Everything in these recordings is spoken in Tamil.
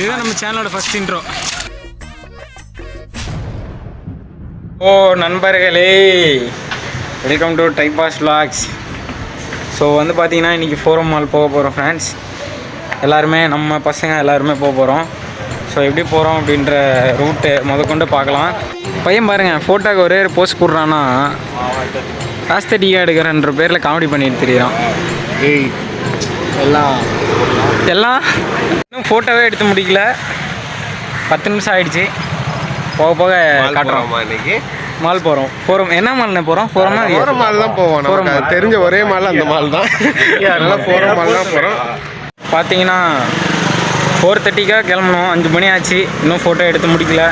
இதுதான் நம்ம சேனலோட ஃபர்ஸ்ட் இன்ட்ரோ ஓ நண்பர்களே. வெல்கம் டு டைபாஸ் vlogs. ஸோ வந்து பார்த்தீங்கன்னா இன்றைக்கி ஃபோரம் மால் போக போகிறோம் ஃப்ரெண்ட்ஸ் எல்லாருமே நம்ம பசங்க எல்லாருமே போக போகிறோம் ஸோ எப்படி போகிறோம் அப்படின்ற ரூட்டு முதற்கொண்டு பார்க்கலாம். பையன் பாருங்கள் ஃபோட்டோக்கு ஒரே ஒரு போஸ்ட் போடுறான்னா ஆஸ்தட்டிக்காக எடுக்கிறன்ற பேரில் காமெடி பண்ணிட்டு தெரியுறான். ஏய் எல்லாம். எல்லாம் இன்னும் ஃபோட்டோவே எடுத்து முடிக்கல. பத்து நிமிஷம் ஆயிடுச்சு. போக போக காட்டுறோம். இன்னைக்கு? மால் போகிறோம் ஃபோரம் என்ன மால்னு போகிறோம் ஃபோரம்னா போற மால் தான் போவோம். நமக்கு. அது தெரிஞ்ச ஒரே மால் அந்த மால் தான். அதனால போற மால் தான் போறோம். பார்த்தீங்கன்னா ஃபோர் தேர்ட்டிக்காக கிளம்பணும். அஞ்சு மணி ஆச்சு. இன்னும் ஃபோட்டோ எடுத்து முடிக்கல.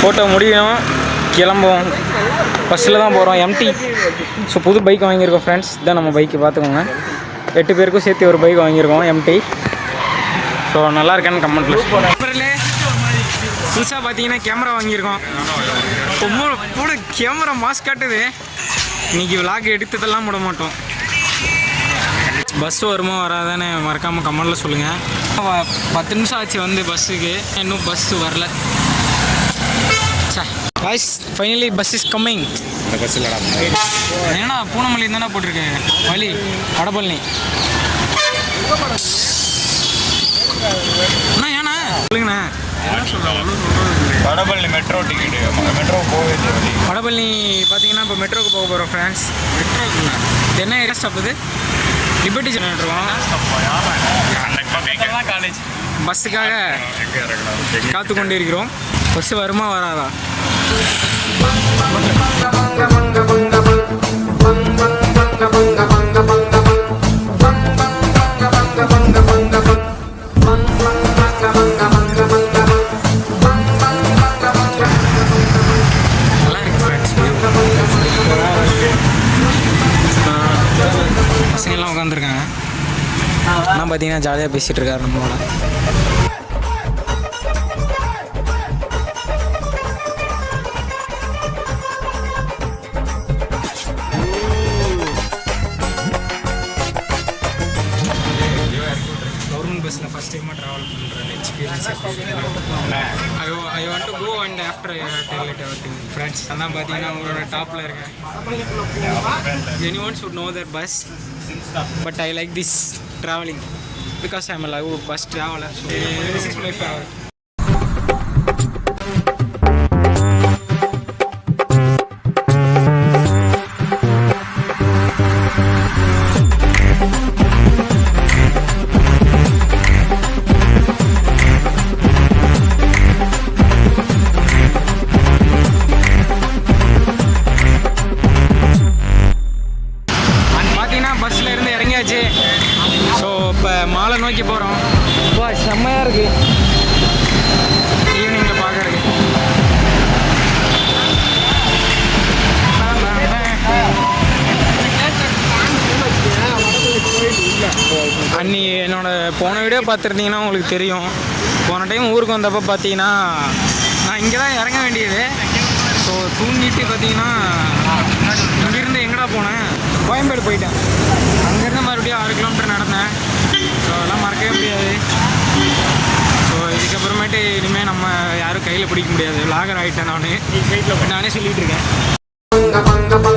ஃபோட்டோ முடியும் கிளம்புவோம். பஸ்ஸில் தான் போகிறோம் எம்டி ஸோ புது பைக் வாங்கியிருக்கோம் ஃப்ரெண்ட்ஸ் இதான் நம்ம பைக்கு பார்த்துக்கோங்க எட்டு பேருக்கும் சேர்த்து ஒரு பைக் வாங்கியிருக்கோம் எம்டி ஸோ நல்லா இருக்கேன்னு கமெண்ட்டில் புதுசாக பார்த்தீங்கன்னா கேமரா வாங்கியிருக்கோம். ரொம்ப கூட கேமரா மாஸ் காட்டுது. இன்னைக்கு விளாக் எடுத்ததெல்லாம் விட மாட்டோம். பஸ் வருமா வராதானே மறக்காமல் கமெண்டில் சொல்லுங்கள் பத்து நிமிஷம் ஆச்சு வந்து பஸ்ஸுக்கு இன்னும் பஸ் வரல. Voice finally bus is coming இந்த பஸ் இல்லடா. ஏன்னா பூனமல்லி தானே போட்டிருக்கு? வழி வடபழனி. அண்ணா ஏண்ணா? சொல்லுங்கண்ணா. வடபழனி மெட்ரோ டிக்கெட் மெட்ரோ போவே வடபழனி பார்த்தீங்கன்னா இப்போ மெட்ரோக்கு போக போகிறோம் ஃப்ரெண்ட்ஸ் மெட்ரோக்குண்ணா என்ன ஏரியா ஸ்டாப் இது? லிபர்ட்டி ஜெனரேட்டருவோம் காலேஜ் பஸ்ஸுக்காக காத்து கொண்டு இருக்கிறோம் பஸ் வருமா வராதா? நல்லா பசங்கள்லாம் உட்காந்துருக்காங்க. நான் பார்த்தீங்கன்னா ஜாலியாக பேசிகிட்டு இருக்காரு நம்மளோட. I I want to go and after tell it our team friends அதான் பார்த்தீங்கன்னா உங்களோட டாப்பில் இருக்கேன். Any one should know the bus but I like this travelling because I am love bus traveller this is my favourite நோக்கி போகிறோம் வா செம்மையாக இருக்கு. ஈவினிங்கில் பார்க்கறதுக்கு அன்னி என்னோட போன வீடியோ பார்த்துருந்தீங்கன்னா உங்களுக்கு தெரியும். போன டைம் ஊருக்கு வந்தப்போ பார்த்தீங்கன்னா நான் இங்கே தான் இறங்க வேண்டியது. ஸோ தூங்கிட்டு பார்த்தீங்கன்னா இங்கேருந்து எங்கடா போனேன்? கோயம்பேடு போயிட்டேன். இதுக்கப்புறமேட்டு இனிமேல் நம்ம யாரும் கையில் பிடிக்க முடியாது. லாகர் ஆகிட்டேன் நான். நானே சொல்லிட்டு இருக்கேன்.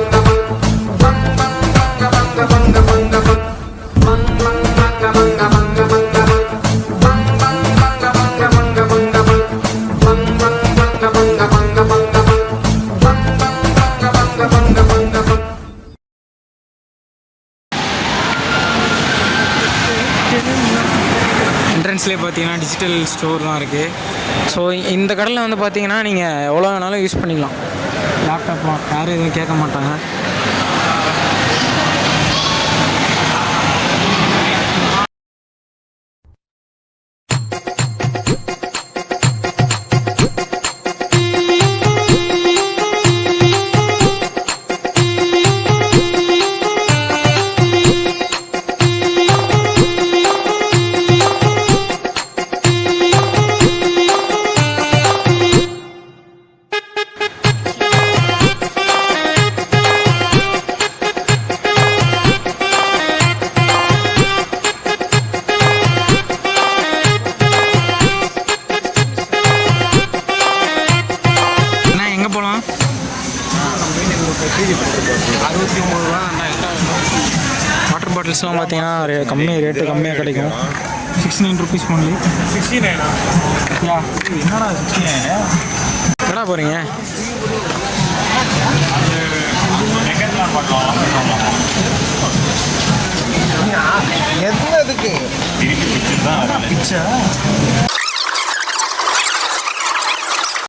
ஃப்ரெண்ட்ஸ்லேயே பார்த்தீங்கன்னா டிஜிட்டல் ஸ்டோர்லாம் இருக்குது ஸோ இந்த கடையில் வந்து பார்த்தீங்கன்னா நீங்கள் எவ்வளோ வேணாலும் யூஸ் பண்ணிக்கலாம். லேப்டாப்லாம் யாரும் எதுவும் கேட்க மாட்டாங்க. அறுபத்தி ஒம்பது ரூபா வாட்டர் பாட்டில்ஸ்லாம் பார்த்தீங்கன்னா ரே- கம்மி ரேட்டு கம்மியாக கிடைக்கும். Six nine rupees only sixty நைனா என்னடா சிக்ஸ்டி நைனு எடா போகிறீங்க எதுக்கு அதுக்கு பிச்சை